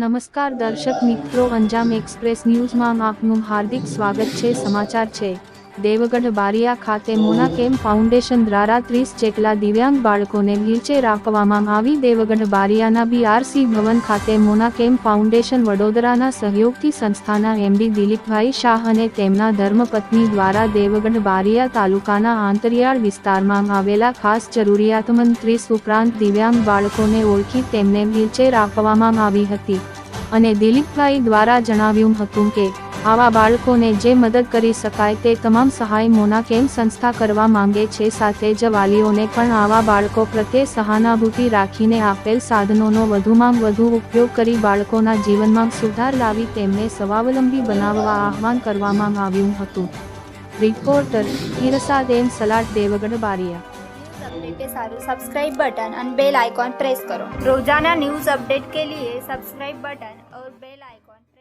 નમસ્કાર દર્શક મિત્રો અંજામ એક્સપ્રેસ ન્યૂઝમાં આપનું હાર્દિક સ્વાગત છે સમાચાર છે. દેવગઢ બારિયા ખાતે મોના કેમ્પ ફાઉન્ડેશન દ્વારા ત્રીસ જેટલા દિવ્યાંગ બાળકોને વ્હીલચેર આપવામાં આવી. દેવગઢ બારિયાના બીઆરસી ભવન ખાતે મોના કેમ્પ ફાઉન્ડેશન વડોદરાના સહયોગથી સંસ્થાના એમડી દિલીપભાઈ શાહ અને તેમના ધર્મપત્ની દ્વારા દેવગઢ બારિયા તાલુકાના આંતરિયાળ વિસ્તારમાં આવેલા ખાસ જરૂરિયાતમંદ ત્રીસ ઉપરાંત દિવ્યાંગ બાળકોને ઓળખી તેમને વ્હીલચેર આપવામાં આવી હતી. અને દિલીપભાઈ દ્વારા જણાવ્યું હતું કે આવા બાળકોને જે મદદ કરી શકાય તે તમામ સહાય મોના કેમ સંસ્થા કરવા માંગે છે સાથે જ વાલીઓને પણ આવા બાળકો પ્રત્યે સહાનુભૂતિ રાખીને આપેલ સાધનોનો વધુમાં વધુ ઉપયોગ કરી બાળકોના જીવનમાં સુધાર લાવી તેમને સ્વાવલંબી બનાવવા આહવાન કરવામાં આવ્યું હતું reporter Hirsad M Salat Devgadh Baria news update के सारे सब्सक्राइब बटन और बेल आइकॉन प्रेस करो रोजाना न्यूज़ अपडेट के लिए सब्सक्राइब बटन और बेल आइकॉन प्रेस